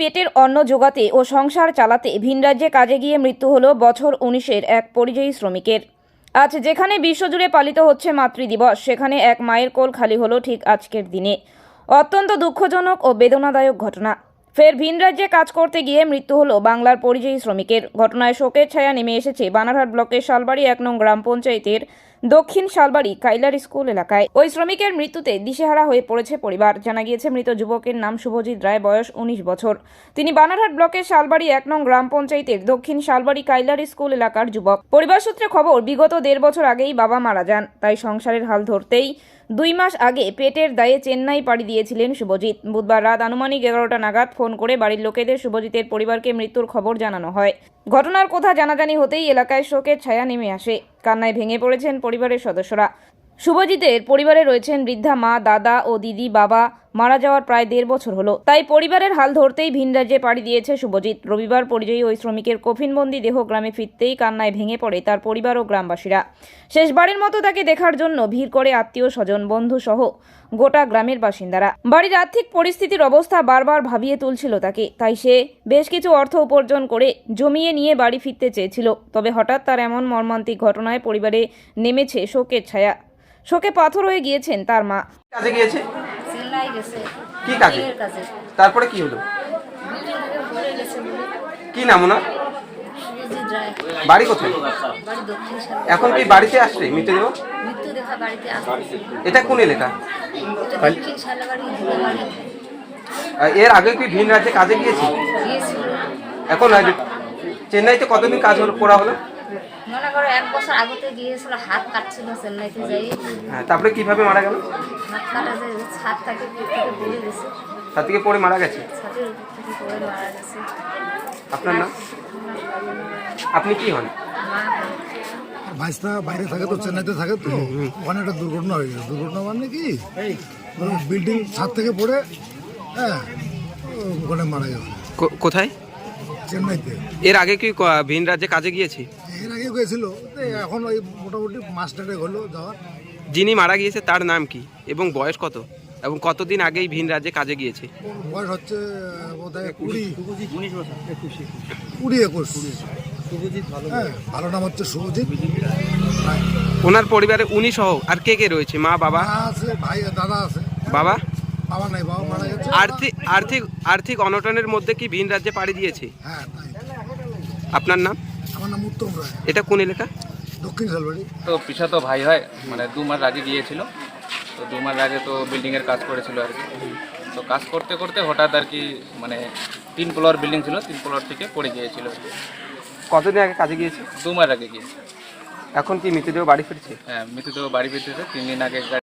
পেটের অন্ন জোগাতে ও সংসার চালাতে ভিন রাজ্যে কাজে গিয়ে মৃত্যু হল বছর উনিশের এক পরিযায়ী শ্রমিকের। আজ যেখানে বিশ্বজুড়ে পালিত হচ্ছে মাতৃদিবস, সেখানে এক মায়ের কোল খালি হলো ঠিক আজকের দিনে। অত্যন্ত দুঃখজনক ও বেদনাদায়ক ঘটনা। ফের ভিন রাজ্যে কাজ করতে গিয়ে মৃত্যু হলো বাংলার পরিযায়ী শ্রমিকের। ঘটনায় শোকের ছায়া নেমে এসেছে বানারহাট ব্লকের শালবাড়ি এক নং গ্রাম পঞ্চায়েতের দক্ষিণ শালবাড়ি কাইলার স্কুল এলাকায়। ওই শ্রমিকের মৃত্যুতে দিশেহারা হয়ে পড়েছে পরিবার। জানা গিয়েছে, মৃত যুবকের নাম শুভজিৎ রায়, বয়স উনিশ বছর। তিনি বানারহাট ব্লকের শালবাড়ি এক নং গ্রাম পঞ্চায়েতের দক্ষিণ শালবাড়ি কাইলার স্কুল এলাকার যুবক। পরিবার সূত্রে খবর, বিগত দেড় বছর আগেই বাবা মারা যান। তাই সংসারের হাল ধরতেই দুই মাস আগে পেটের দায়ে চেন্নাই পাড়ি দিয়েছিলেন শুভজিৎ। বুধবার রাত আনুমানিক এগারোটা নাগাদ ফোন করে বাড়ির লোকেদের শুভজিতের পরিবারকে মৃত্যুর খবর জানানো হয়। ঘটনার কথা জানাজানি হতেই এলাকায় শোকের ছায়া নেমে আসে। কান্নায় ভেঙে পড়েছেন পরিবারের সদস্যরা। শুভজিতের পরিবারে রয়েছেন বৃদ্ধা মা, দাদা ও দিদি, বাবা। মারা যাওয়ার প্রায় দেড় বছর হলো। তাই পরিবারের হাল ধরতেই ভিন রাজ্যে পাড়ি দিয়েছে শুভজিৎ। রবিবার পরিযায়ী ওই শ্রমিকের কফিনবন্দি দেহ গ্রামে ফিরতেই কান্নায় ভেঙে পড়ে তার পরিবার ও গ্রামবাসীরা। শেষবারের মতো তাকে দেখার জন্য ভিড় করে আত্মীয়, স্বজন, বন্ধু সহ গোটা গ্রামের বাসিন্দারা। বাড়ির আর্থিক পরিস্থিতির অবস্থা বারবার ভাবিয়ে তুলছিল তাকে। তাই সে বেশ কিছু অর্থ উপার্জন করে জমিয়ে নিয়ে বাড়ি ফিরতে চেয়েছিল। তবে হঠাৎ তার এমন মর্মান্তিক ঘটনায় পরিবারে নেমেছে শোকের ছায়া। শোকে পাথর হয়ে গিয়েছেন তার মা। কাজে গিয়েছে? কি কাজে? তারপরে কি হলো? কি নাম ওনার? বাড়ি কোথায়? এখন কি বাড়িতে আসছে মৃতদেহ? এটা কোন এলাকা? এর আগে কি ভিন রাজ্যে কাজে গিয়েছে এখন চেন্নাইতে কতদিন কাজ হলো করা হলো? মনে করো এক বছর আগতে গিয়েছিল হাত কাটছিল চেন্নাইতে যাই। হ্যাঁ তারপরে কীভাবে মারা গেল? হাত কাটা যায় ছাদ থেকে পড়ে গেছে। তার থেকে পরে মারা গেছে? ছাদের উপর থেকে পড়ে মারা গেছে। আপনার নাম? আপনি কি হন? মা ভাইসটা বাইরে থাকে তো চেন্নাইতে থাকে তো। ওখানে একটা দুর্ঘটনা হয়ে গেছে। দুর্ঘটনা মানে কি? বিল্ডিং ছাদ থেকে পড়ে হ্যাঁ ওখানে মারা গেছে। কোথায়? চেন্নাইতে। এর আগে কি ভিন রাজ্যে কাজে গিয়েছে? এর আগে গেছিল এখন ওই মোটামুটি মাস হলো যাওয়ার। যিনি মারা গিয়েছে তার নাম কি এবং বয়স কত? এবং কতদিন আগেই ভিন রাজ্যে কাজে গিয়েছে? বয়স হচ্ছে বোধহয় কুড়ি। কুড়ি একুশ। হ্যাঁ ভালো নাম হচ্ছে শুভজিৎ। ওনার পরিবারে উনি সহ আর কে কে রয়েছে? মা বাবা? আছে ভাই দাদা আছে। বাবা? বাবা নাই বাবা মারা গেছে। আর্থিক আর্থিক আর্থিক অনটনের মধ্যে কি ভিন রাজ্যে পাড়ি দিয়েছে? হ্যাঁ আপনার নাম? আমার নাম উত্তম রায়। এটা কোন এলাকা? দক্ষিণ তো পিসা তো ভাই হয় মানে দু মাস আগে গিয়েছিল। তো দু মাস আগে তো বিল্ডিংয়ের কাজ করেছিল আর কি। তো কাজ করতে করতে হঠাৎ আর কি মানে তিন ফ্লোর বিল্ডিং ছিল তিন ফ্লোর থেকে পড়ে গিয়েছিল কতদিন আগে কাজে গিয়েছে? দু মাস আগে গিয়েছে। এখন কি মৃতদেহ বাড়ি ফিরছে? হ্যাঁ মৃত্যুদেহ বাড়ি ফিরতেছে তিন দিন আগে